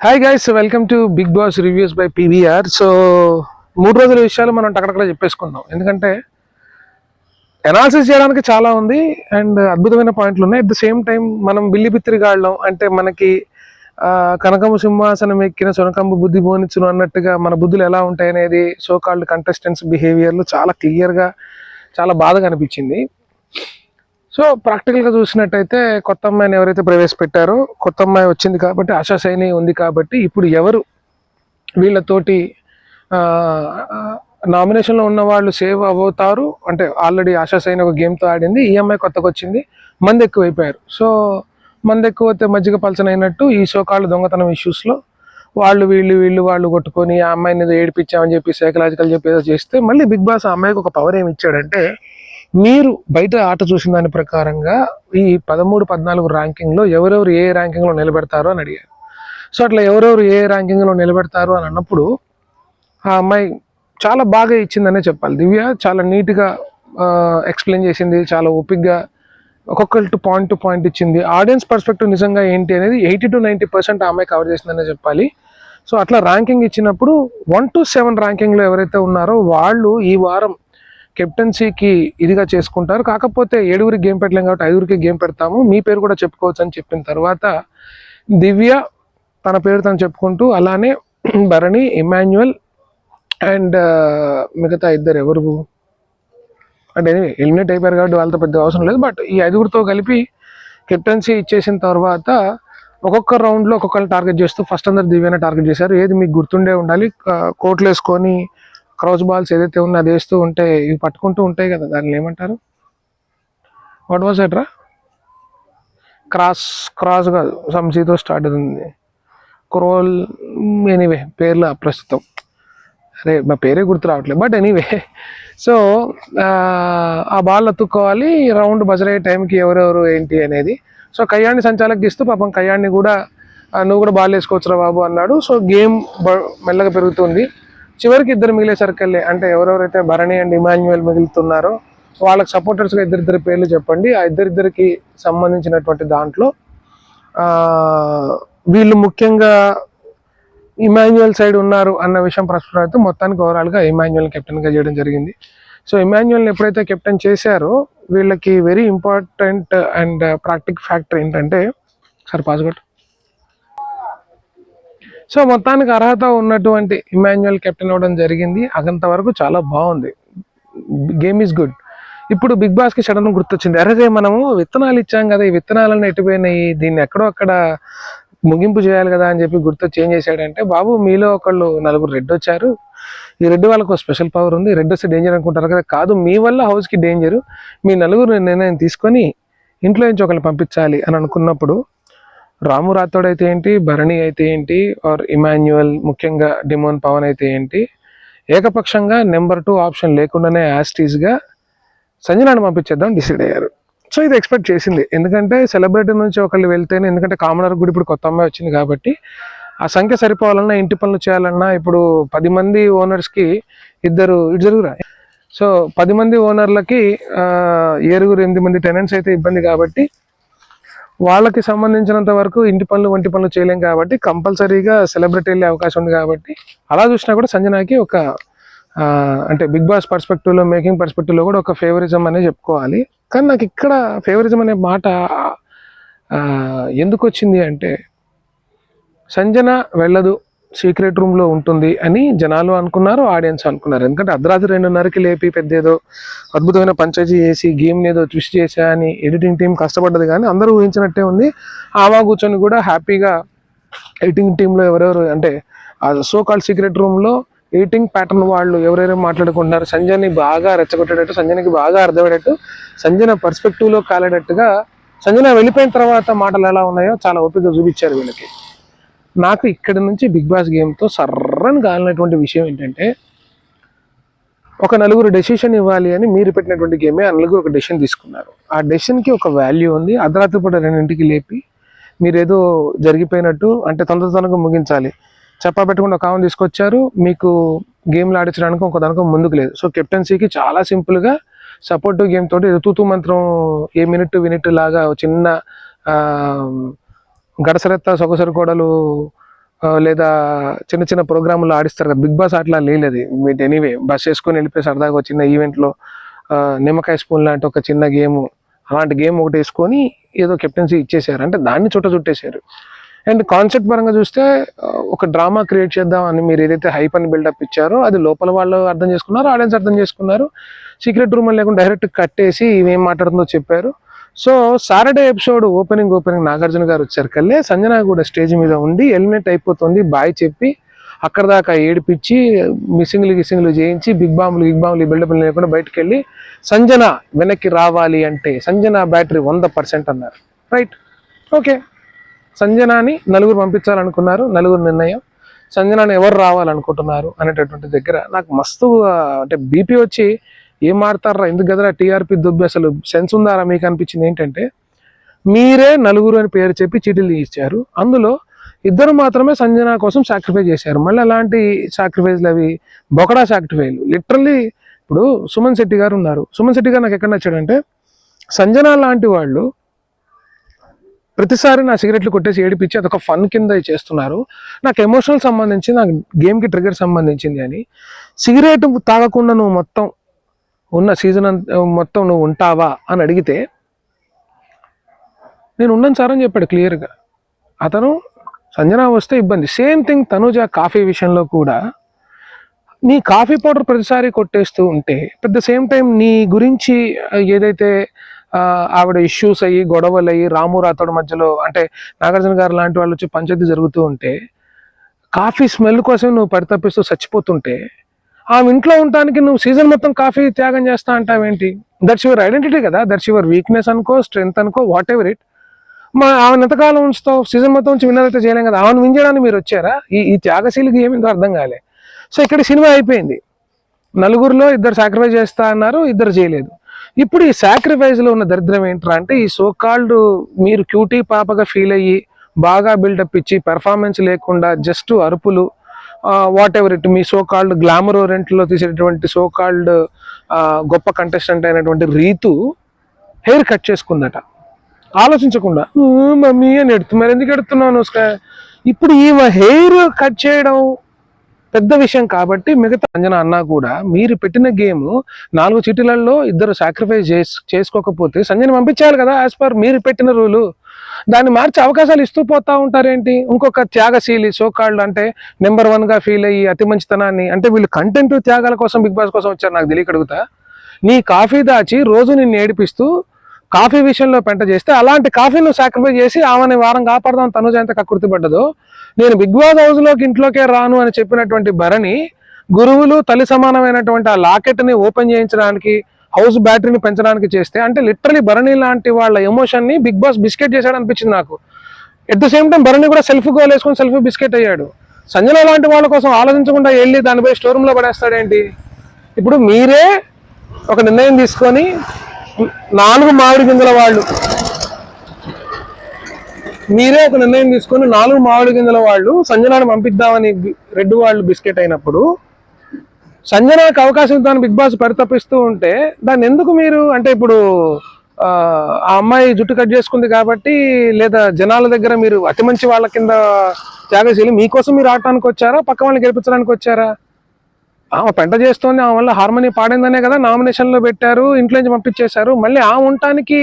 Hi guys welcome to Bigg Boss reviews by PVR so మూడు రోజుల విషయాలు మనం టక్కడక్కడ చెప్పేసుకుందాం. ఎందుకంటే అనాలిసిస్ చేయడానికి చాలా ఉంది అండ్ అద్భుతమైన పాయింట్లు ఉన్నాయి. అట్ ద సేమ్ టైం మనం బిల్లి బిత్తిరిగాళ్ళం అంటే మనకి కనకము సింహాసనం ఎక్కిన సొనకంబు బుద్ధి బోనిచ్చును అన్నట్టుగా మన బుద్ధులు ఎలా ఉంటాయి అనేది సో కాల్డ్ కంటెస్టెంట్స్ బిహేవియర్లు చాలా క్లియర్గా చాలా బాధగా అనిపించింది. సో ప్రాక్టికల్గా చూసినట్టయితే కొత్త అమ్మాయిని ఎవరైతే ప్రవేశపెట్టారో కొత్త అమ్మాయి వచ్చింది కాబట్టి ఆశాశైని ఉంది కాబట్టి ఇప్పుడు ఎవరు వీళ్ళతోటి నామినేషన్లో ఉన్న వాళ్ళు సేవ్ అవుతారు. అంటే ఆల్రెడీ ఆశా సైన్ ఒక గేమ్తో ఆడింది ఈ అమ్మాయి కొత్తగా వచ్చింది మంది ఎక్కువైపోయారు సో మంది ఎక్కువ అయితే మజ్జిగ పలచన అయినట్టు ఈ సోకాళ్ళు దొంగతనం ఇష్యూస్లో వాళ్ళు వీళ్ళు వీళ్ళు వాళ్ళు కొట్టుకొని ఆ అమ్మాయిని ఏదో ఏడిపించామని చెప్పి సైకలాజికల్ చెప్పి ఏదో చేస్తే మళ్ళీ బిగ్ బాస్ ఆ అమ్మాయికి ఒక పవర్ ఏమి ఇచ్చాడంటే మీరు బయట ఆట చూసిన దాని ప్రకారంగా ఈ పదమూడు పద్నాలుగు ర్యాంకింగ్లో ఎవరెవరు ఏ ర్యాంకింగ్లో నిలబెడతారో అని అడిగారు. సో అట్లా ఎవరెవరు ఏ ర్యాంకింగ్లో నిలబెడతారు అని అన్నప్పుడు ఆ అమ్మాయి చాలా బాగా ఇచ్చిందనే చెప్పాలి. దివ్య చాలా నీట్గా ఎక్స్ప్లెయిన్ చేసింది చాలా ఓపిక్గా ఒక్కొక్కరి పాయింట్ టు పాయింట్ ఇచ్చింది. ఆడియన్స్ పర్స్పెక్టివ్ నిజంగా ఏంటి అనేది ఎయిటీ టు నైంటీ పర్సెంట్ ఆ అమ్మాయి కవర్ చేసిందనే చెప్పాలి. సో అట్లా ర్యాంకింగ్ ఇచ్చినప్పుడు వన్ టు సెవెన్ ర్యాంకింగ్లో ఎవరైతే ఉన్నారో వాళ్ళు ఈ వారం కెప్టెన్సీకి ఇదిగా చేసుకుంటారు. కాకపోతే ఏడుగురికి గేమ్ పెట్టలేం కాబట్టి ఐదుగురికి గేమ్ పెడతాము. మీ పేరు కూడా చెప్పుకోవచ్చు అని చెప్పిన తర్వాత దివ్య తన పేరు తను చెప్పుకుంటూ అలానే భరణి ఇమాన్యువల్ అండ్ మిగతా ఇద్దరు ఎవరు? అంటే ఎలిమినేట్ అయిపోయారు కాబట్టి వాళ్ళతో పెద్ద అవసరం లేదు. బట్ ఈ ఐదుగురితో కలిపి కెప్టెన్సీ ఇచ్చేసిన తర్వాత ఒక్కొక్క రౌండ్లో ఒక్కొక్కరిని టార్గెట్ చేస్తూ ఫస్ట్ అందరు దివ్యనే టార్గెట్ చేశారు. ఏది మీకు గుర్తుండే ఉండాలి కోట్లు వేసుకొని క్రౌచ్ బాల్స్ ఏదైతే ఉన్నా అది వేస్తూ ఉంటే ఇవి పట్టుకుంటూ ఉంటాయి కదా దాన్ని ఏమంటారు? వాట్ వాజ్ ఎట్రా క్రాస్ క్రాస్ కాదు సంసీతో స్టార్ట్ అవుతుంది. క్రోల్ ఎనీవే పేర్లు అప్రస్తుతం అరే మా పేరే గుర్తు రావట్లేదు బట్ ఎనీవే సో ఆ బాల్ అతుక్కోవాలి రౌండ్ బజర్ అయ్యే టైంకి ఎవరెవరు ఏంటి అనేది. సో కయ్యాన్ని సంచాలకు ఇస్తూ పాపం కయ్యాన్ని కూడా నువ్వు కూడా బాల్ వేసుకోవచ్చురా బాబు అన్నాడు. సో గేమ్ మెల్లగా పెరుగుతుంది. చివరికి ఇద్దరు మిగిలే మిగిలేసరికెళ్ళే అంటే ఎవరెవరైతే భరణి అండ్ ఇమాన్యువల్ మిగులుతున్నారో వాళ్ళకి సపోర్టర్స్గా ఇద్దరిద్దరి పేర్లు చెప్పండి. ఆ ఇద్దరిద్దరికి సంబంధించినటువంటి దాంట్లో వీళ్ళు ముఖ్యంగా ఇమాన్యువల్ సైడ్ ఉన్నారు అన్న విషయం ప్రస్తుతం అయితే మొత్తానికి ఓవరాల్గా ఇమాన్యువల్ కెప్టెన్గా చేయడం జరిగింది. సో ఇమాన్యువల్ని ఎప్పుడైతే కెప్టెన్ చేశారో వీళ్ళకి very important and practical factor ఏంటంటే సార్ పాస్వర్డ్. సో మొత్తానికి అర్హత ఉన్నటువంటి ఇమాన్యువల్ కెప్టెన్ అవ్వడం జరిగింది. అగంత వరకు చాలా బాగుంది. Game is good. ఇప్పుడు బిగ్ బాస్కి సడన్ గుర్తొచ్చింది. అరే మనము విత్తనాలు ఇచ్చాం కదా ఈ విత్తనాలను ఎట్టిపోయినాయి? దీన్ని ఎక్కడో అక్కడ ముగింపు చేయాలి కదా అని చెప్పి గుర్తొచ్చి ఏం చేశాడంటే బాబు మీలో ఒకళ్ళు నలుగురు రెడ్ వచ్చారు. ఈ రెడ్ వాళ్ళకు స్పెషల్ పవర్ ఉంది. రెడ్ వస్తే డేంజర్ అనుకుంటారు కదా. కాదు మీ వల్ల హౌస్కి డేంజర్. మీ నలుగురు నిర్ణయం తీసుకొని ఇంట్లో నుంచి ఒకళ్ళు పంపించాలి అని అనుకున్నప్పుడు రాము రాథోడ్ అయితే ఏంటి? భరణి అయితే ఏంటి? ఆర్ ఇమాన్యువల్ ముఖ్యంగా డిమోన్ పవన్ అయితే ఏంటి? ఏకపక్షంగా నెంబర్ టూ ఆప్షన్ లేకుండానే యాస్టీస్గా సంజనాన్ని పంపించేద్దాం డిసైడ్ అయ్యారు. సో ఇది ఎక్స్పెక్ట్ చేసింది. ఎందుకంటే సెలబ్రిటీ నుంచి ఒకళ్ళు వెళ్తేనే ఎందుకంటే కామనర్ కూడా ఇప్పుడు కొత్త అమ్మాయి వచ్చింది కాబట్టి ఆ సంఖ్య సరిపోవాలన్నా ఇంటి పనులు చేయాలన్నా ఇప్పుడు పది మంది ఓనర్స్కి ఇద్దరు ఇటు జరుగురా? సో పది మంది ఓనర్లకి ఏరుగురు ఎనిమిది మంది టెనెంట్స్ అయితే ఇబ్బంది కాబట్టి వాళ్ళకి సంబంధించినంత వరకు ఇంటి పనులు వంటి పనులు చేయలేం కాబట్టి కంపల్సరీగా సెలబ్రిటీ వెళ్ళే అవకాశం ఉంది కాబట్టి అలా చూసినా కూడా సంజనాకి ఒక అంటే బిగ్ బాస్ పర్స్పెక్టివ్లో మేకింగ్ పర్స్పెక్టివ్లో కూడా ఒక ఫేవరిజం అనే చెప్పుకోవాలి. కానీ నాకు ఇక్కడ ఫేవరిజం అనే మాట ఎందుకు వచ్చింది అంటే సంజన వెళ్ళదు సీక్రెట్ రూమ్లో ఉంటుంది అని జనాలు అనుకున్నారు ఆడియన్స్ అనుకున్నారు. ఎందుకంటే అర్ధరాత్రి రెండున్నరకి లేపి పెద్ద ఏదో అద్భుతమైన పంచాయతీ చేసి గేమ్ ఏదో ట్విస్ట్ చేసా అని ఎడిటింగ్ టీం కష్టపడ్డది కానీ అందరూ ఊహించినట్టే ఉంది. ఆవా కూర్చొని కూడా హ్యాపీగా ఎడిటింగ్ టీంలో ఎవరెవరు అంటే ఆ సో కాల్ సీక్రెట్ రూమ్లో ఎడిటింగ్ ప్యాటర్న్ వాళ్ళు ఎవరెవరు మాట్లాడుకుంటున్నారు సంజయ్ని బాగా రెచ్చగొట్టేటట్టు సంజయ్కి బాగా అర్థమయ్యేటట్టు సంజన పర్స్పెక్టివ్లో కాలేటట్టుగా సంజన వెళ్ళిపోయిన తర్వాత మాటలు ఎలా ఉన్నాయో చాలా ఓపిక చూపించారు వీళ్ళకి. నాకు ఇక్కడ నుంచి బిగ్ బాస్ గేమ్తో సర్రని కాలినటువంటి విషయం ఏంటంటే ఒక నలుగురు డెసిషన్ ఇవ్వాలి అని మీరు పెట్టినటువంటి గేమే ఆ నలుగురు ఒక డెసిషన్ తీసుకున్నారు. ఆ డెసిషన్కి ఒక వాల్యూ ఉంది. అర్ధరాత్రి పూట రెండింటికి లేపి మీరేదో జరిగిపోయినట్టు అంటే తొందర తొందరగా ముగించాలి. చెప్పా పెట్టుకుని ఒక ఆమె తీసుకొచ్చారు. మీకు గేమ్లు ఆడించడానికి ఒక దానికి ముందుకు లేదు. సో కెప్టెన్సీకి చాలా సింపుల్గా సపోర్టివ్ గేమ్ తోటి ఏదో తూతూ మంత్రం ఏ మినిట్ వినిట్ లాగా ఒక చిన్న గడసరెత్త సొగసరి కోడలు లేదా చిన్న చిన్న ప్రోగ్రాములు ఆడిస్తారు కదా బిగ్ బాస్ అట్లా లేదు వీటి ఎనీవే బస్ వేసుకొని వెళ్ళిపోయి సరదాగా చిన్న ఈవెంట్లో నిమ్మకాయ స్పూన్ లాంటి ఒక చిన్న గేమ్ అలాంటి గేమ్ ఒకటి వేసుకొని ఏదో కెప్టెన్సీ ఇచ్చేసారు అంటే దాన్ని చుట్ట చుట్టేశారు. అండ్ కాన్సెప్ట్ పరంగా చూస్తే ఒక డ్రామా క్రియేట్ చేద్దాం అని మీరు ఏదైతే హైప్ అని బిల్డప్ ఇచ్చారో అది లోపల వాళ్ళు అర్థం చేసుకున్నారు ఆడియన్స్ అర్థం చేసుకున్నారు. సీక్రెట్ రూమ్ లేకుండా డైరెక్ట్ కట్టేసి ఇవేం మాట్లాడుతుందో చెప్పారు. So Saturday episode opening opening Nagarjuna garu వచ్చారు కల్లే. సంజన కూడా స్టేజ్ మీద ఉండి ఎలిమినేట్ అయిపోతుంది. బాయ్ చెప్పి అక్కడ దాకా ఏడిపించి మిస్సింగ్లు గిస్సింగ్లు చేయించి బిగ్ బాంబులు బిగ్ బాంబులు బిల్డప్ లేకుండా బయటకు వెళ్ళి సంజన వెనక్కి రావాలి అంటే సంజన బ్యాటరీ వంద పర్సెంట్ అన్నారు. రైట్ ఓకే సంజనాని నలుగురు పంపించాలనుకున్నారు. నలుగురు నిర్ణయం. సంజనాని ఎవరు రావాలనుకుంటున్నారు అనేటటువంటి దగ్గర నాకు మస్తు అంటే బీపీ వచ్చి ఏం ఆడతారా? ఎందుకు కదరా? టీఆర్పీ దుబ్బి అసలు సెన్స్ ఉందారా మీకు అనిపించింది ఏంటంటే మీరే నలుగురు అని పేరు చెప్పి చీటీలు ఇచ్చారు అందులో ఇద్దరు మాత్రమే సంజన కోసం సాక్రిఫైస్ చేశారు. మళ్ళీ అలాంటి సాక్రిఫైస్లు అవి బొకడా సాక్రిఫైలు లిటరల్లీ ఇప్పుడు సుమన్ శెట్టి గారు ఉన్నారు. సుమన్ శెట్టి గారు నాకు ఎక్కడ నచ్చాడంటే సంజన లాంటి వాళ్ళు ప్రతిసారి నా సిగరెట్లు కొట్టేసి ఏడిపించి అదొక ఫన్ కింద చేస్తున్నారు. నాకు ఎమోషనల్ సంబంధించి నాకు గేమ్కి ట్రిగర్ సంబంధించింది అని. సిగరెట్ తాగకుండా నువ్వు మొత్తం ఉన్న సీజన్ మొత్తం నువ్వు ఉంటావా అని అడిగితే నేను ఉన్నాను సార్ అని చెప్పాడు క్లియర్గా అతను సంజన వస్తే ఇబ్బంది. సేమ్ థింగ్ తనుజ కాఫీ విషయంలో కూడా నీ కాఫీ పౌడర్ ప్రతిసారి కొట్టేస్తూ ఉంటే పెద్ద సేమ్ టైం నీ గురించి ఏదైతే ఆవిడ ఇష్యూస్ అయ్యి గొడవలు అయ్యి రాము రాతోడు మధ్యలో అంటే నాగార్జున గారు లాంటి వాళ్ళు వచ్చి పంచాయతీ జరుగుతూ ఉంటే కాఫీ స్మెల్ కోసం నువ్వు పరితపిస్తూ చచ్చిపోతుంటే ఆమె ఇంట్లో ఉండటానికి నువ్వు సీజన్ మొత్తం కాఫీ త్యాగం చేస్తా అంటావేంటి దట్స్ యువర్ ఐడెంటిటీ కదా. దట్స్ యువర్ వీక్నెస్ అనుకో స్ట్రెంగ్త్ అనుకో వాట్ ఎవర్ ఇట్ మా ఆమెను ఎంతకాలం ఉంచుతావు? సీజన్ మొత్తం ఉంచి విన్నర్ అయితే చేయలేం కదా. ఆమెను వింజడానికి మీరు వచ్చారా? ఈ ఈ త్యాగశీలికి ఏమి అర్థం కాలే. సో ఇక్కడ సినిమా అయిపోయింది. నలుగురిలో ఇద్దరు సాక్రిఫైస్ చేస్తా అన్నారు ఇద్దరు చేయలేదు. ఇప్పుడు ఈ సాక్రిఫైస్లో ఉన్న దరిద్రం ఏంట్రా అంటే ఈ సో కాల్డ్ మీరు క్యూటీ పాపగా ఫీల్ అయ్యి బాగా బిల్డప్ ఇచ్చి పెర్ఫార్మెన్స్ లేకుండా జస్ట్ అరుపులు వాట్ ఎవర్ ఇట్ మీ సో కాల్డ్ గ్లామర్లో తీసేటటువంటి సో కాల్డ్ గొప్ప కంటెస్టెంట్ అయినటువంటి రీతు హెయిర్ కట్ చేసుకుందట. ఆలోచించకుండా మమ్మీ అని ఎడుతు మరి ఎందుకు ఎడుతున్నాను ఇప్పుడు ఈమె హెయిర్ కట్ చేయడం పెద్ద విషయం కాబట్టి మిగతా అంజన అన్నా కూడా మీరు పెట్టిన గేమ్ నాలుగు చిటీలలో ఇద్దరు సాక్రిఫైస్ చేసుకోకపోతే సంజయ్ పంపించాలి కదా యాజ్ పర్ మీరు పెట్టిన రూలు దాన్ని మార్చి అవకాశాలు ఇస్తూ పోతా ఉంటారేంటి? ఇంకొక త్యాగశీలి సోకాళ్ళు అంటే నెంబర్ వన్గా ఫీల్ అయ్యి అతి మంచితనాన్ని అంటే వీళ్ళు కంటెంట్ త్యాగాల కోసం బిగ్ బాస్ కోసం వచ్చారు నాకు తెలియకడుగుతా నీ కాఫీ దాచి రోజు నిన్ను ఏడిపిస్తూ కాఫీ విషయంలో పెంట చేస్తే అలాంటి కాఫీను సాక్రిఫైస్ చేసి ఆమెని వారం కాపాడదాం తను ఎంత కకృతి నేను బిగ్ బాస్ హౌస్లోకి ఇంట్లోకే రాను అని చెప్పినటువంటి భరణి గురువులు తల్లి సమానమైనటువంటి ఆ లాకెట్ని ఓపెన్ చేయించడానికి హౌస్ బ్యాటరీని పెంచడానికి చేస్తే అంటే లిటరలీ భరణి లాంటి వాళ్ళ ఎమోషన్ని బిగ్ బాస్ బిస్కెట్ చేశాడు అనిపించింది నాకు. At the same time Bharani కూడా సెల్ఫ్ గోల్ వేసుకొని సెల్ఫ్ బిస్కెట్ అయ్యాడు. సంజన లాంటి వాళ్ళ కోసం ఆలోచించకుండా వెళ్ళి దానిపై స్టోర్ పడేస్తాడేంటి? ఇప్పుడు మీరే ఒక నిర్ణయం తీసుకొని నాలుగు మామిడి గింజల వాళ్ళు మీరే ఒక నిర్ణయం తీసుకొని నాలుగు మామిడి గింజల వాళ్ళు సంజనాన్ని పంపిద్దామని బి- రెడ్ వాళ్ళు బిస్కెట్ అయినప్పుడు సంజనాకి అవకాశం తాను బిగ్ బాస్ పరితపిస్తూ ఉంటే దాన్ని ఎందుకు మీరు అంటే ఇప్పుడు ఆ అమ్మాయి జుట్టు కట్ చేసుకుంది కాబట్టి లేదా జనాల దగ్గర మీరు అతి మంచి వాళ్ళ కింద త్యాగశీలి మీకోసం మీరు ఆడటానికి వచ్చారా? పక్క వాళ్ళని గెలిపించడానికి వచ్చారా? ఆమె పెంట చేస్తోంది ఆమె వల్ల హార్మోని పాడిందనే కదా నామినేషన్లో పెట్టారు ఇంట్లో నుంచి పంపించేశారు. మళ్ళీ ఆమె ఉండటానికి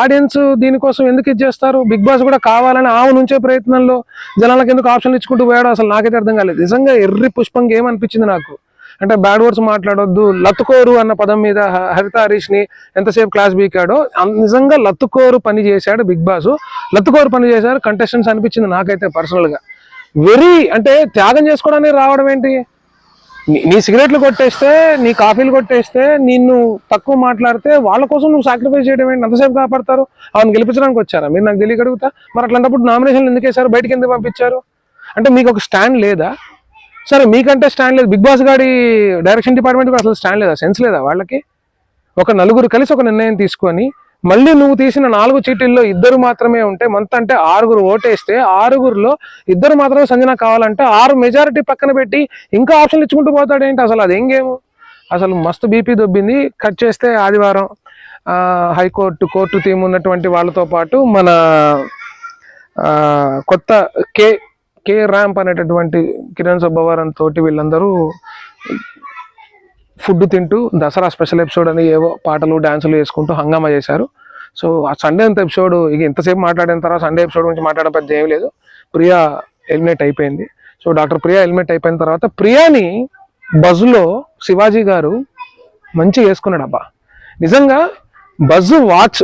ఆడియన్స్ దీనికోసం ఎందుకు ఇది చేస్తారు? బిగ్ బాస్ కూడా కావాలని ఆమె నుంచే ప్రయత్నంలో జనాలకు ఎందుకు ఆప్షన్లు ఇచ్చుకుంటూ పోయాడు అసలు నాకైతే అర్థం కాలేదు. నిజంగా ఎర్రి పుష్పంగా ఏమనిపించింది నాకు? అంటే బ్యాడ్ వర్డ్స్ మాట్లాడొద్దు. లత్తుకోరు అన్న పదం మీద హ- హరిత హరీష్ని ఎంతసేపు క్లాస్ బీకాడో నిజంగా లత్తుకోరు పని చేశాడు బిగ్ బాస్. లత్తుకోరు పని చేశారు కంటెస్టెంట్స్ అనిపించింది నాకైతే పర్సనల్గా. వెరీ అంటే త్యాగం చేసుకోవడానికి రావడం ఏంటి? నీ- సిగరెట్లు కొట్టేస్తే నీ కాఫీలు కొట్టేస్తే నిన్ను తక్కువ మాట్లాడితే వాళ్ళ కోసం నువ్వు సాక్రిఫైస్ చేయడం ఏంటి? అంతసేపు కాపాడతారు? అవును గెలిపించడానికి వచ్చారా? మీరు నాకు తెలియగడుగుతా మరి అట్లాంటప్పుడు నామినేషన్లు ఎందుకు వేశారు? బయటకి ఎందుకు పంపించారు? అంటే మీకు ఒక స్టాండ్ లేదా? సరే మీకంటే స్టాండ్ లేదు. బిగ్ బాస్ గాడి డైరెక్షన్ డిపార్ట్మెంట్ కూడా అసలు స్టాండ్ లేదా? సెన్స్ లేదా వాళ్ళకి? ఒక నలుగురు కలిసి ఒక నిర్ణయం తీసుకొని మళ్ళీ నువ్వు తీసిన నాలుగు చీటీల్లో ఇద్దరు మాత్రమే ఉంటే మంత్ అంటే ఆరుగురు ఓటేస్తే ఆరుగురులో ఇద్దరు మాత్రమే సంజన కావాలంటే ఆరు మెజారిటీ పక్కన పెట్టి ఇంకా ఆప్షన్లు ఇచ్చుకుంటూ పోతాడేంటి అసలు? అదేం గేమ్ అసలు మస్తు బీపీ దొబ్బింది. కట్ చేస్తే ఆదివారం హైకోర్టు కోర్టు థీమ్ ఉన్నటువంటి వాళ్ళతో పాటు మన కొత్త కే కే ర్యాంప్ అనేటటువంటి కిరణ్ సుబ్బవారం తోటి వీళ్ళందరూ ఫుడ్ తింటూ దసరా స్పెషల్ ఎపిసోడ్ అని ఏవో పాటలు డాన్సులు వేసుకుంటూ హంగామా చేశారు. సో ఆ సండే అంత ఎపిసోడ్ ఇక ఇంతసేపు మాట్లాడిన తర్వాత సండే ఎపిసోడ్ గురించి మాట్లాడడం పెద్ద ఏం లేదు. ప్రియా ఎలిమినేట్ అయిపోయింది. సో డాక్టర్ ప్రియా ఎలిమినేట్ అయిపోయిన తర్వాత ప్రియాని బజ్లో శివాజీ గారు మంచిగా వేసుకున్నాడు అబ్బా నిజంగా బజ్ వాచ్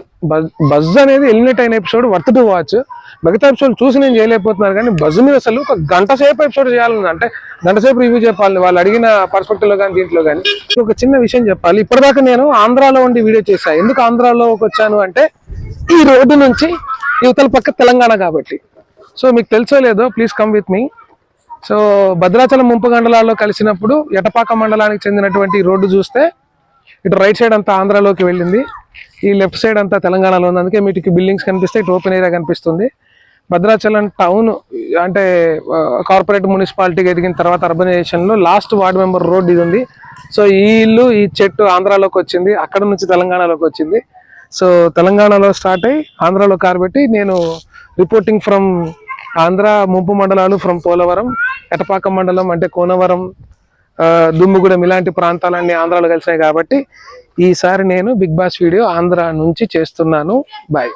బజ్ అనేది ఎలిమినేట్ అయిన ఎపిసోడ్ వర్త్ టు వాచ్. మిగతా ఎపిసోడ్ చూసి నేను చేయలేకపోతున్నాను కానీ బజ్ మీద అసలు ఒక గంట సేపు ఎపిసోడ్ చేయాలని అంటే గంట సేపు రివ్యూ చెప్పాలి వాళ్ళు అడిగిన పర్స్పెక్టివ్లో కానీ దీంట్లో కానీ ఒక చిన్న విషయం చెప్పాలి. ఇప్పటిదాకా నేను ఆంధ్రాలో ఉండి వీడియో చేశాను ఎందుకు ఆంధ్రాలోకి వచ్చాను అంటే ఈ రోడ్డు నుంచి యువతల పక్క తెలంగాణ కాబట్టి. సో మీకు తెలుసో లేదో please come with me so Bhadrachalam ముంపు కలిసినప్పుడు ఎటపాక మండలానికి చెందినటువంటి రోడ్డు చూస్తే ఇటు రైట్ సైడ్ అంతా ఆంధ్రాలోకి వెళ్ళింది. ఈ లెఫ్ట్ సైడ్ అంతా తెలంగాణలో ఉంది. అందుకే మీకు బిల్డింగ్స్ కనిపిస్తాయి. ఓపెన్ ఏరియా కనిపిస్తుంది. భద్రాచలం టౌన్ అంటే కార్పొరేట్ మున్సిపాలిటీకి ఎదిగిన తర్వాత అర్బనైజేషన్లో లాస్ట్ వార్డ్ మెంబర్ రోడ్ ఇది ఉంది. సో ఈ ఇల్లు ఈ చెట్టు ఆంధ్రాలోకి వచ్చింది. అక్కడ నుంచి తెలంగాణలోకి వచ్చింది. సో తెలంగాణలో స్టార్ట్ అయ్యి ఆంధ్రాలో కార్బెట్టి నేను రిపోర్టింగ్ ఫ్రమ్ ఆంధ్ర ముంపు మండలాలు ఫ్రమ్ పోలవరం ఎటపాక మండలం అంటే కోనవరం దుమ్ముగూడెం ఇలాంటి ప్రాంతాలన్నీ ఆంధ్రాలో కలిసాయి కాబట్టి ఈసారి నేను బిగ్ బాస్ వీడియో ఆంధ్ర నుంచి చేస్తున్నాను. బాయ్